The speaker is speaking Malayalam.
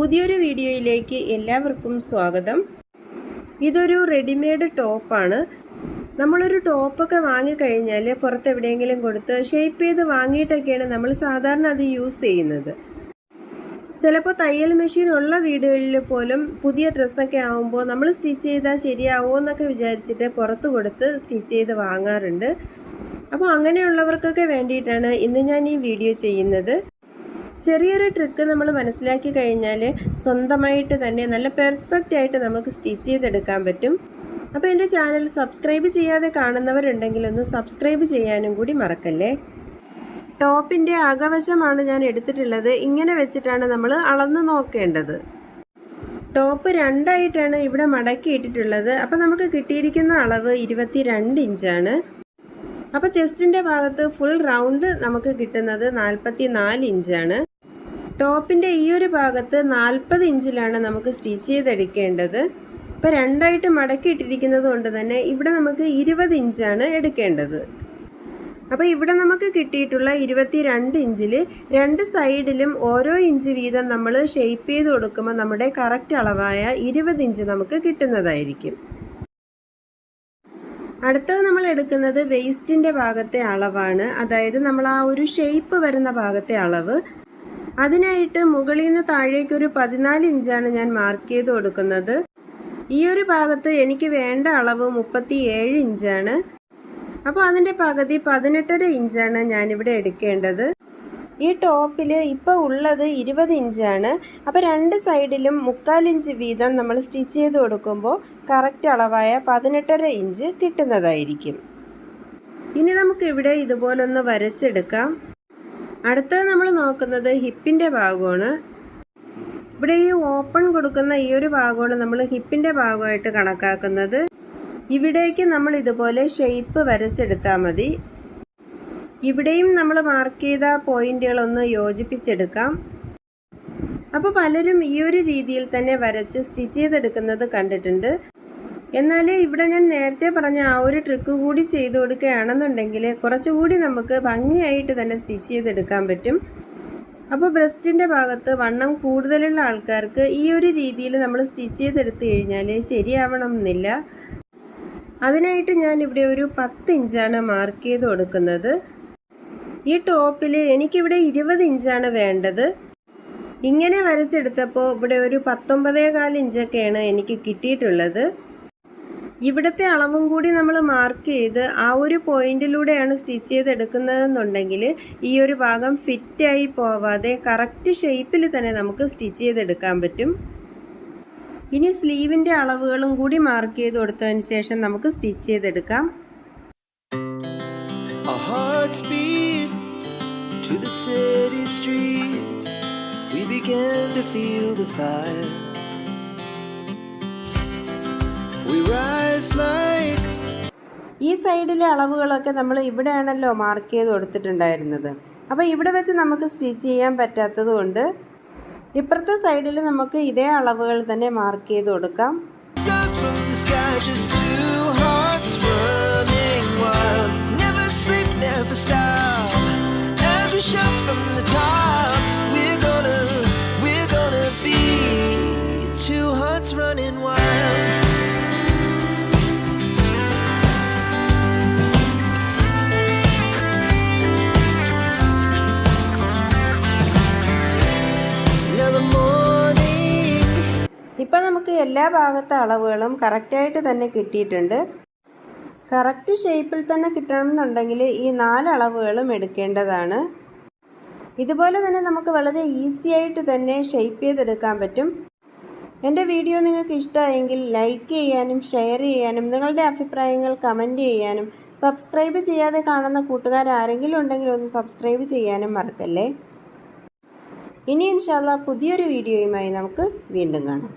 പുതിയൊരു വീഡിയോയിലേക്ക് എല്ലാവർക്കും സ്വാഗതം. ഇതൊരു റെഡിമെയ്ഡ് ടോപ്പാണ്. നമ്മളൊരു ടോപ്പൊക്കെ വാങ്ങിക്കഴിഞ്ഞാൽ പുറത്ത് എവിടെയെങ്കിലും കൊടുത്ത് ഷേപ്പ് ചെയ്ത് വാങ്ങിയിട്ടൊക്കെയാണ് നമ്മൾ സാധാരണ അത് യൂസ് ചെയ്യുന്നത്. ചിലപ്പോൾ തയ്യൽ മെഷീൻ ഉള്ള വീടുകളിൽ പോലും പുതിയ ഡ്രസ്സൊക്കെ ആകുമ്പോൾ നമ്മൾ സ്റ്റിച്ച് ചെയ്താൽ ശരിയാവുമോ എന്നൊക്കെ വിചാരിച്ചിട്ട് പുറത്ത് കൊടുത്ത് സ്റ്റിച്ച് ചെയ്ത് വാങ്ങാറുണ്ട്. അപ്പോൾ അങ്ങനെയുള്ളവർക്കൊക്കെ വേണ്ടിയിട്ടാണ് ഇന്ന് ഞാൻ ഈ വീഡിയോ ചെയ്യുന്നത്. ചെറിയൊരു ട്രിക്ക് നമ്മൾ മനസ്സിലാക്കി കഴിഞ്ഞാൽ സ്വന്തമായിട്ട് തന്നെ നല്ല പെർഫെക്റ്റ് ആയിട്ട് നമുക്ക് സ്റ്റിച്ച് ചെയ്തെടുക്കാൻ പറ്റും. അപ്പോൾ എന്റെ ചാനൽ സബ്സ്ക്രൈബ് ചെയ്യാതെ കാണുന്നവരുണ്ടെങ്കിൽ ഒന്ന് സബ്സ്ക്രൈബ് ചെയ്യാനും കൂടി മറക്കല്ലേ? ടോപ്പിന്റെ അകവശമാണ് ഞാൻ എടുത്തിട്ടുള്ളത്. ഇങ്ങനെ വെച്ചിട്ടാണ് നമ്മൾ അളന്ന് നോക്കേണ്ടത്. ടോപ്പ് രണ്ടായിട്ടാണ് ഇവിടെ മടക്കി ഇട്ടിട്ടുള്ളത്. അപ്പോൾ നമുക്ക് കിട്ടിയിരിക്കുന്ന അളവ് ഇരുപത്തി രണ്ട് ഇഞ്ചാണ് അപ്പോൾ ചെസ്റ്റിന്റെ ഭാഗത്ത് ഫുൾ റൗണ്ട് നമുക്ക് കിട്ടുന്നത് നാൽപ്പത്തി നാല് ഇഞ്ചാണ് ടോപ്പിന്റെ ഈ ഒരു ഭാഗത്ത് നാൽപ്പത് ഇഞ്ചിലാണ് നമുക്ക് സ്റ്റിച്ച് ചെയ്തെടുക്കേണ്ടത്. ഇപ്പോൾ രണ്ടായിട്ട് മടക്കി ഇട്ടിരിക്കുന്നത് കൊണ്ട് തന്നെ ഇവിടെ നമുക്ക് ഇരുപത് ഇഞ്ചാണ് എടുക്കേണ്ടത്. അപ്പോൾ ഇവിടെ നമുക്ക് കിട്ടിയിട്ടുള്ള ഇരുപത്തി രണ്ട് ഇഞ്ചിൽ രണ്ട് സൈഡിലും ഓരോ ഇഞ്ച് വീതം നമ്മൾ ഷെയ്പ്പ് ചെയ്ത് കൊടുക്കുമ്പോൾ നമ്മുടെ കറക്റ്റ് അളവായ ഇരുപത് ഇഞ്ച് നമുക്ക് കിട്ടുന്നതായിരിക്കും. അടുത്തത് നമ്മൾ എടുക്കുന്നത് വേസ്റ്റിന്റെ ഭാഗത്തെ അളവാണ്. അതായത് നമ്മൾ ആ ഒരു ഷെയ്പ്പ് വരുന്ന ഭാഗത്തെ അളവ്. അതിനായിട്ട് മുകളിൽ നിന്ന് താഴേക്ക് ഒരു പതിനാല് ഇഞ്ചാണ് ഞാൻ മാർക്ക് ചെയ്ത് കൊടുക്കുന്നത്. ഈ ഒരു ഭാഗത്ത് എനിക്ക് വേണ്ട അളവ് മുപ്പത്തി ഏഴ് ഇഞ്ചാണ്. അപ്പോൾ അതിന്റെ പകുതി പതിനെട്ടര ഇഞ്ചാണ് ഞാനിവിടെ എടുക്കേണ്ടത്. ഈ ടോപ്പിൽ ഇപ്പോൾ ഉള്ളത് ഇരുപത് ഇഞ്ചാണ്. അപ്പോൾ രണ്ട് സൈഡിലും മുക്കാൽ ഇഞ്ച് വീതം നമ്മൾ സ്റ്റിച്ച് ചെയ്ത് കൊടുക്കുമ്പോൾ കറക്റ്റ് അളവായ പതിനെട്ടര ഇഞ്ച് കിട്ടുന്നതായിരിക്കും. ഇനി നമുക്കിവിടെ ഇതുപോലൊന്ന് വരച്ചെടുക്കാം. അടുത്തത് നമ്മൾ നോക്കുന്നത് ഹിപ്പിന്റെ ഭാഗമാണ്. ഇവിടെ ഈ ഓപ്പൺ കൊടുക്കുന്ന ഈ ഒരു ഭാഗമാണ് നമ്മൾ ഹിപ്പിന്റെ ഭാഗമായിട്ട് കണക്കാക്കുന്നത്. ഇവിടേക്ക് നമ്മൾ ഇതുപോലെ ഷെയ്പ്പ് വരച്ചെടുത്താൽ മതി. ഇവിടെയും നമ്മൾ മാർക്ക് ചെയ്ത പോയിന്റുകളൊന്ന് യോജിപ്പിച്ചെടുക്കാം. അപ്പോൾ പലരും ഈ ഒരു രീതിയിൽ തന്നെ വരച്ച് സ്റ്റിച്ച് ചെയ്തെടുക്കുന്നത് കണ്ടിട്ടുണ്ട്. എന്നാൽ ഇവിടെ ഞാൻ നേരത്തെ പറഞ്ഞ ആ ഒരു ട്രിക്ക് കൂടി ചെയ്തു കൊടുക്കുകയാണെന്നുണ്ടെങ്കിൽ കുറച്ചുകൂടി നമുക്ക് ഭംഗിയായിട്ട് തന്നെ സ്റ്റിച്ച് ചെയ്തെടുക്കാൻ പറ്റും. അപ്പോൾ ബ്രസ്റ്റിന്റെ ഭാഗത്ത് വണ്ണം കൂടുതലുള്ള ആൾക്കാർക്ക് ഈ ഒരു രീതിയിൽ നമ്മൾ സ്റ്റിച്ച് ചെയ്തെടുത്തു കഴിഞ്ഞാൽ ശരിയാവണം എന്നില്ല അതിനായിട്ട് ഞാൻ ഇവിടെ ഒരു പത്ത് ഇഞ്ചാണ് മാർക്ക് ചെയ്ത് കൊടുക്കുന്നത്. ഈ ടോപ്പിൽ എനിക്കിവിടെ ഇരുപത് ഇഞ്ചാണ് വേണ്ടത്. ഇങ്ങനെ വരച്ചെടുത്തപ്പോൾ ഇവിടെ ഒരു പത്തൊമ്പതേകാൽ ഇഞ്ചൊക്കെയാണ് എനിക്ക് കിട്ടിയിട്ടുള്ളത്. ഇവിടുത്തെ അളവും കൂടി നമ്മൾ മാർക്ക് ചെയ്ത് ആ ഒരു പോയിന്റിലൂടെയാണ് സ്റ്റിച്ച് ചെയ്ത് ചെയ്തെടുക്കുന്നതെന്നുണ്ടെങ്കിൽ ഈ ഒരു ഭാഗം ഫിറ്റായി പോവാതെ കറക്റ്റ് ഷേപ്പിൽ തന്നെ നമുക്ക് സ്റ്റിച്ച് ചെയ്തെടുക്കാൻ പറ്റും ഇനി സ്ലീവിന്റെ അളവുകളും കൂടി മാർക്ക് ചെയ്ത് കൊടുത്തതിന് ശേഷം നമുക്ക് സ്റ്റിച്ച് ചെയ്തെടുക്കാം to the city streets. We began to feel the fire. ഈ സൈഡിലെ അളവുകളൊക്കെ നമ്മൾ ഇവിടെയാണല്ലോ മാർക്ക് ചെയ്ത് കൊടുത്തിട്ടുണ്ടായിരുന്നത്. അപ്പോൾ ഇവിടെ വെച്ച് നമുക്ക് സ്റ്റിച്ച് ചെയ്യാൻ പറ്റാത്തത് കൊണ്ട് ഇപ്പുറത്തെ സൈഡിൽ നമുക്ക് ഇതേ അളവുകൾ തന്നെ മാർക്ക് ചെയ്ത് കൊടുക്കാം. ഇപ്പം നമുക്ക് എല്ലാ ഭാഗത്തെ അളവുകളും കറക്റ്റായിട്ട് തന്നെ കിട്ടിയിട്ടുണ്ട്. കറക്റ്റ് ഷേപ്പിൽ തന്നെ കിട്ടണമെന്നുണ്ടെങ്കിൽ ഈ നാല് അളവുകളും എടുക്കേണ്ടതാണ്. ഇതുപോലെ തന്നെ നമുക്ക് വളരെ ഈസി ആയിട്ട് തന്നെ ഷേപ്പ് ചെയ്തെടുക്കാൻ പറ്റും. എന്റെ വീഡിയോ നിങ്ങൾക്ക് ഇഷ്ടമായെങ്കിൽ ലൈക്ക് ചെയ്യാനും ഷെയർ ചെയ്യാനും നിങ്ങളുടെ അഭിപ്രായങ്ങൾ കമന്റ് ചെയ്യാനും സബ്സ്ക്രൈബ് ചെയ്യാതെ കാണുന്ന കൂട്ടുകാർ ആരെങ്കിലും ഉണ്ടെങ്കിൽ ഒന്ന് സബ്സ്ക്രൈബ് ചെയ്യാനും മറക്കല്ലേ. ഇനി ഇൻഷാല്ല പുതിയൊരു വീഡിയോയുമായി നമുക്ക് വീണ്ടും കാണാം.